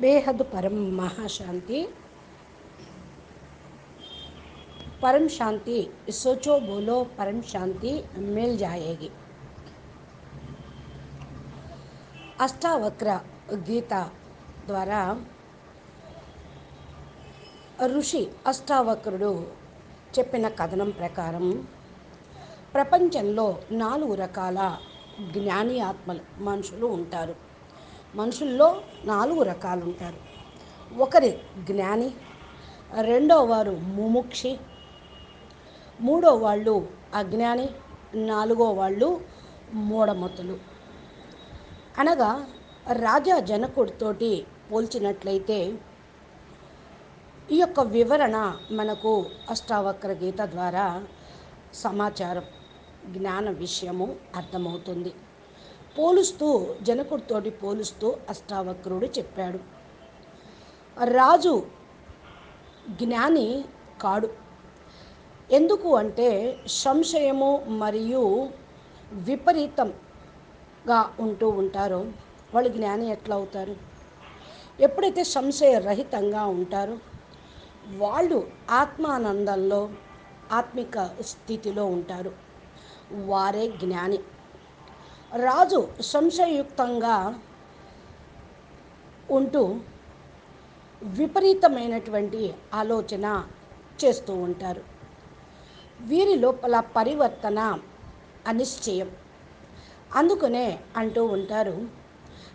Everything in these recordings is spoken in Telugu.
బేహద్ పరం మహాశాంతి परम शांति सोचो बोलो परम शांति मिल जाएगी అష్టావక్ర గీత ద్వారా ఋషి అష్టావక్రుడు చెప్పిన కథనం ప్రకారం ప్రపంచంలో నాలుగు రకాల జ్ఞాని ఆత్మలు మనుషులు ఉంటారు మనుషుల్లో నాలుగు రకాలు ఉంటారు ఒకరి జ్ఞాని రెండో వారు ముముక్షి మూడో వాళ్ళు అజ్ఞాని నాలుగో వాళ్ళు మూఢమతులు. అనగా రాజా జనకుడితోటి పోల్చినట్లయితే ఈ యొక్క వివరణ మనకు అష్టావక్ర గీత ద్వారా సమాచారం జ్ఞాన విషయము అర్థమవుతుంది. పోలుస్తూ జనకుడితోటి పోలుస్తూ అష్టావక్రుడు చెప్పాడు. రాజు జ్ఞాని కాడు. ఎందుకు అంటే సంశయము మరియు విపరీతంగా ఉంటూ ఉంటారో. వాళ్ళు జ్ఞాని ఎట్లా అవుతారు? ఎప్పుడైతే సంశయరహితంగా ఉంటారో వాళ్ళు ఆత్మానందంలో ఆత్మిక స్థితిలో ఉంటారు. వారే జ్ఞాని. రాజు సంశయయుక్తంగా ఉంటూ విపరీతమైనటువంటి ఆలోచన చేస్తూ ఉంటారు. వీరి లోపల పరివర్తన అనిశ్చయం. అందుకనే అంటూ ఉంటారు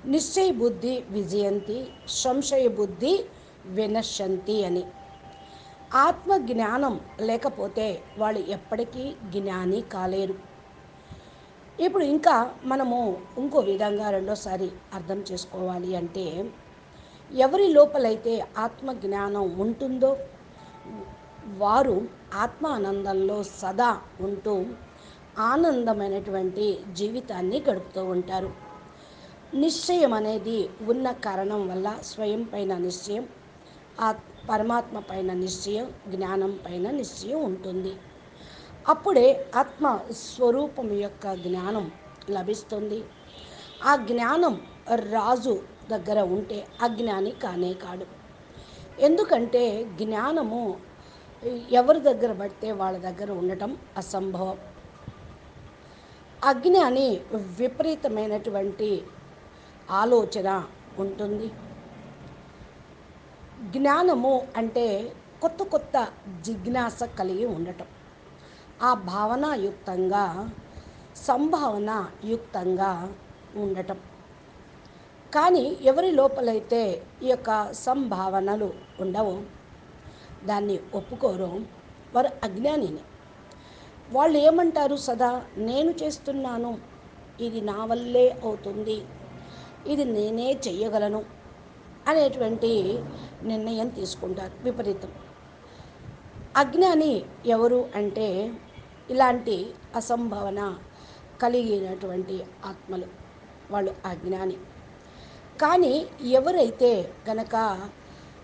నిశ్చయ బుద్ధి విజయంతి సంశయ బుద్ధి వినశంతి అని. ఆత్మ జ్ఞానం లేకపోతే వాళ్ళు ఎప్పటికీ జ్ఞాని కాలేరు. ఇప్పుడు ఇంకా మనము ఇంకో విధంగా రెండోసారి అర్థం చేసుకోవాలి అంటే ఎవరి లోపలైతే ఆత్మ జ్ఞానం ఉంటుందో వారు ఆత్మ ఆనందంలో సదా ఉంటూ ఆనందమైనటువంటి జీవితాన్ని గడుపుతూ ఉంటారు. నిశ్చయం అనేది ఉన్న కారణం వల్ల స్వయం పైన నిశ్చయం ఆ పరమాత్మ పైన నిశ్చయం జ్ఞానం పైన నిశ్చయం ఉంటుంది. అప్పుడే ఆత్మ స్వరూపం యొక్క జ్ఞానం లభిస్తుంది. ఆ జ్ఞానం రాజు దగ్గర ఉంటే అజ్ఞాని కానే కాడు. ఎందుకంటే జ్ఞానము ఎవరి దగ్గర పడితే వాళ్ళ దగ్గర ఉండటం అసంభవం. అజ్ఞాని విపరీతమైనటువంటి ఆలోచన ఉంటుంది. జ్ఞానము అంటే కొత్త కొత్త జిజ్ఞాస కలిగి ఉండటం. ఆ భావనాయుక్తంగా సంభావన యుక్తంగా ఉండటం. కానీ ఎవరి లోపలైతే ఈ యొక్క సంభావనలు ఉండవో దాన్ని ఒప్పుకోరు వారు అజ్ఞానిని. వాళ్ళు ఏమంటారు సదా? నేను చేస్తున్నాను. ఇది నా వల్లే అవుతుంది. ఇది నేనే చెయ్యగలను అనేటువంటి నిర్ణయం తీసుకుంటారు విపరీతం. అజ్ఞాని ఎవరు అంటే ఇలాంటి అసంభవన కలిగినటువంటి ఆత్మలు. వాళ్ళు అజ్ఞాని కానీ ఎవరైతే గనక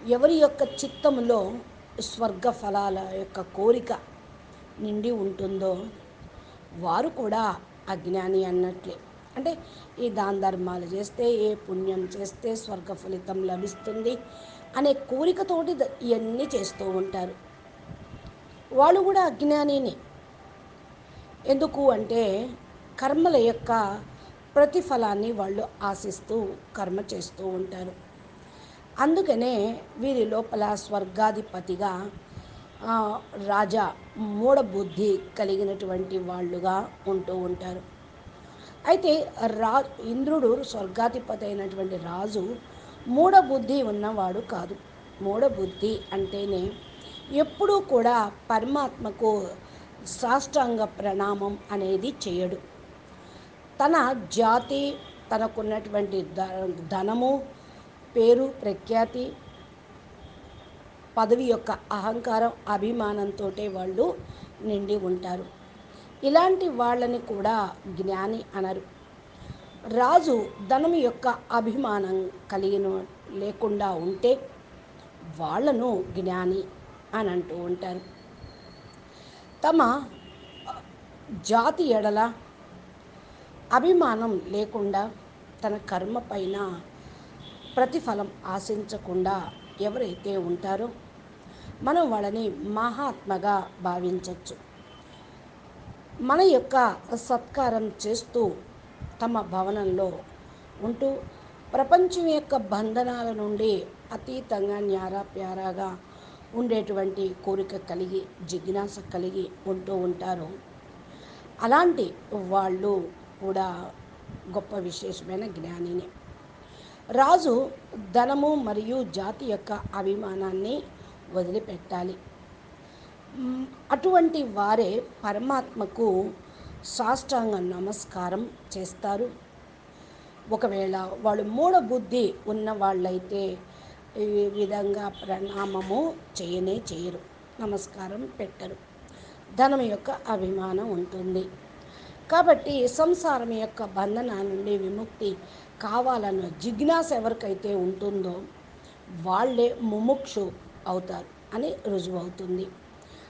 ఎవరి యొక్క చిత్తములో స్వర్గ ఫలాల యొక్క కోరిక నిండి ఉంటుందో వారు కూడా అజ్ఞాని అన్నట్లే. అంటే ఈ దాన ధర్మాలు చేస్తే ఏ పుణ్యం చేస్తే స్వర్గ ఫలితం లభిస్తుంది అనే కోరికతోటి ఇవన్నీ చేస్తూ ఉంటారు. వాళ్ళు కూడా అజ్ఞానినే ఎందుకు అంటే కర్మల యొక్క ప్రతిఫలాన్ని వాళ్ళు ఆశిస్తూ కర్మ చేస్తూ ఉంటారు. అందుకనే వీరి లోపల స్వర్గాధిపతిగా రాజా మూఢబుద్ధి కలిగినటువంటి వాళ్ళుగా ఉంటూ ఉంటారు. అయితే రా ఇంద్రుడు స్వర్గాధిపతి అయినటువంటి రాజు మూఢబుద్ధి ఉన్నవాడు కాదు. మూఢబుద్ధి అంటేనే ఎప్పుడూ కూడా పరమాత్మకు సాష్టాంగ ప్రణామం అనేది చేయడు. తన జాతి తనకున్నటువంటి ధనము పేరు ప్రఖ్యాతి పదవి యొక్క అహంకారం అభిమానంతో వాళ్ళు నిండి ఉంటారు. ఇలాంటి వాళ్ళని కూడా జ్ఞాని అనరు. రాజు ధనం యొక్క అభిమానం కలిగిన లేకుండా ఉంటే వాళ్ళను జ్ఞాని అని అంటూ ఉంటారు. తమ జాతి ఎడల అభిమానం లేకుండా తన కర్మ పైన ప్రతిఫలం ఆశించకుండా ఎవరైతే ఉంటారో మనం వాళ్ళని మహాత్మగా భావించవచ్చు మన యొక్క సత్కారం చేస్తూ తమ భవనంలో ఉంటూ ప్రపంచం యొక్క బంధనాల నుండి అతీతంగా న్యారా ప్యారాగా ఉండేటువంటి కోరిక కలిగి జిజ్ఞాస కలిగి ఉంటూ ఉంటారు. అలాంటి వాళ్ళు కూడా గొప్ప విశేషమైన జ్ఞానిని. రాజు ధనము మరియు జాతి యొక్క అభిమానాన్ని వదిలిపెట్టాలి. అటువంటి వారే పరమాత్మకు సాష్టాంగ నమస్కారం చేస్తారు. ఒకవేళ వాళ్ళు మూఢ బుద్ధి ఉన్న వాళ్ళైతే ఈ విధంగా ప్రణామము చేయనే చేయరు నమస్కారం పెట్టరు. ధనం యొక్క అభిమానం ఉంటుంది. కాబట్టి సంసారం యొక్క బంధనాల నుండి విముక్తి కావాలన్న జిజ్ఞాస ఎవరికైతే ఉంటుందో వాళ్ళే ముముక్షు అవుతారు అని రుజువు అవుతుంది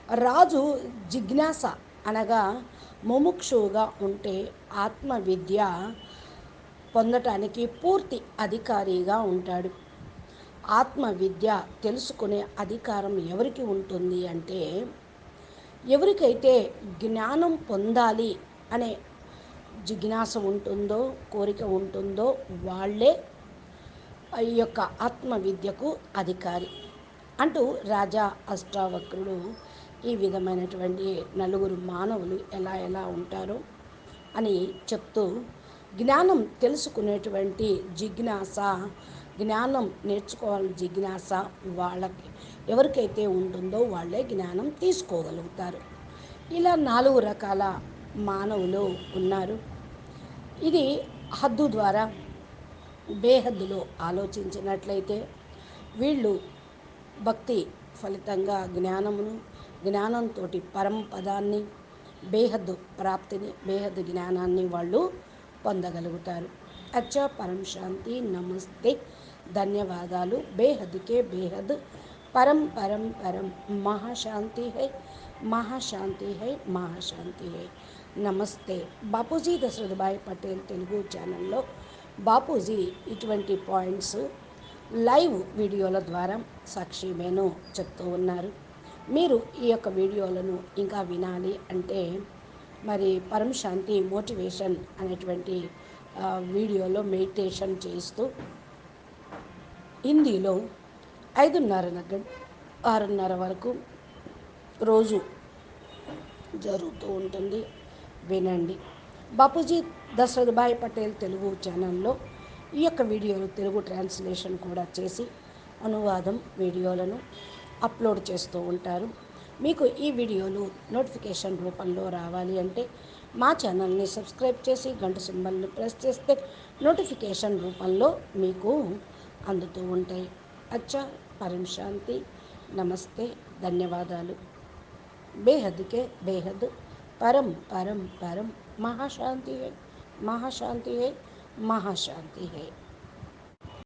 రాజు జిజ్ఞాస అనగా ముముక్షువుగా ఉంటే ఆత్మవిద్య పొందటానికి పూర్తి అధికారిగా ఉంటాడు. ఆత్మ విద్య తెలుసుకునే అధికారం ఎవరికి ఉంటుంది అంటే ఎవరికైతే జ్ఞానం పొందాలి అనే జిజ్ఞాస ఉంటుందో కోరిక ఉంటుందో వాళ్ళే ఈ యొక్క ఆత్మవిద్యకు అధికారి. అంటూ రాజా అష్టావక్రుడు ఈ విధమైనటువంటి నలుగురు మానవులు ఎలా ఎలా ఉంటారో అని చెప్తూ జ్ఞానం తెలుసుకునేటువంటి జిజ్ఞాస జ్ఞానం నేర్చుకోవాలని జిజ్ఞాస వాళ్ళకి ఎవరికైతే ఉంటుందో వాళ్ళే జ్ఞానం తీసుకోగలుగుతారు. ఇలా నాలుగు రకాల మానవులు ఉన్నారు. ఇది హద్దు ద్వారా బేహద్దులో ఆలోచించినట్లయితే వీళ్ళు భక్తి ఫలితంగా జ్ఞానమును జ్ఞానంతో పరమపదాన్ని బేహద్దు ప్రాప్తిని బేహద్దు జ్ఞానాన్ని వాళ్ళు పొందగలుగుతారు. అచ్చ పరం శాంతి నమస్తే. ధన్యవాదాలు. బేహద్కే బేహద్ పరం పరం పరం. మహాశాంతి హై. మహాశాంతి హై. మహాశాంతి హై. నమస్తే. బాపూజీ దశరథభాయ్ పటేల్ తెలుగు ఛానల్లో బాపూజీ ఇటువంటి పాయింట్స్ లైవ్ వీడియోల ద్వారా సాక్షిమేను చెప్తూ ఉన్నారు. మీరు ఈ యొక్క వీడియోలను ఇంకా వినాలి అంటే మరి పరం శాంతి మోటివేషన్ అనేటువంటి వీడియోలో మెడిటేషన్ చేస్తూ హిందీలో ఐదున్నర దగ్గర ఆరున్నర వరకు రోజు జరుగుతూ ఉంటుంది. వినండి. బాపూజీ దశరథభాయ్ పటేల్ తెలుగు ఛానల్లో ఈ యొక్క వీడియోలు తెలుగు ట్రాన్స్లేషన్ కూడా చేసి అనువాదం వీడియోలను అప్లోడ్ చేస్తూ ఉంటారు. మీకు ఈ వీడియోలు నోటిఫికేషన్ రూపంలో రావాలి అంటే మా ఛానల్ని సబ్స్క్రైబ్ చేసి గంట సింబల్ని ప్రెస్ చేస్తే నోటిఫికేషన్ రూపంలో మీకు అందుతూ ఉంటాయి. అచ్చా పరం శాంతి. నమస్తే ధన్యవాదాలు. బేహద్కే బేహద్. పరం పరం పరం. మహాశాంతి హే మహాశాంతి హే మహాశాంతి హే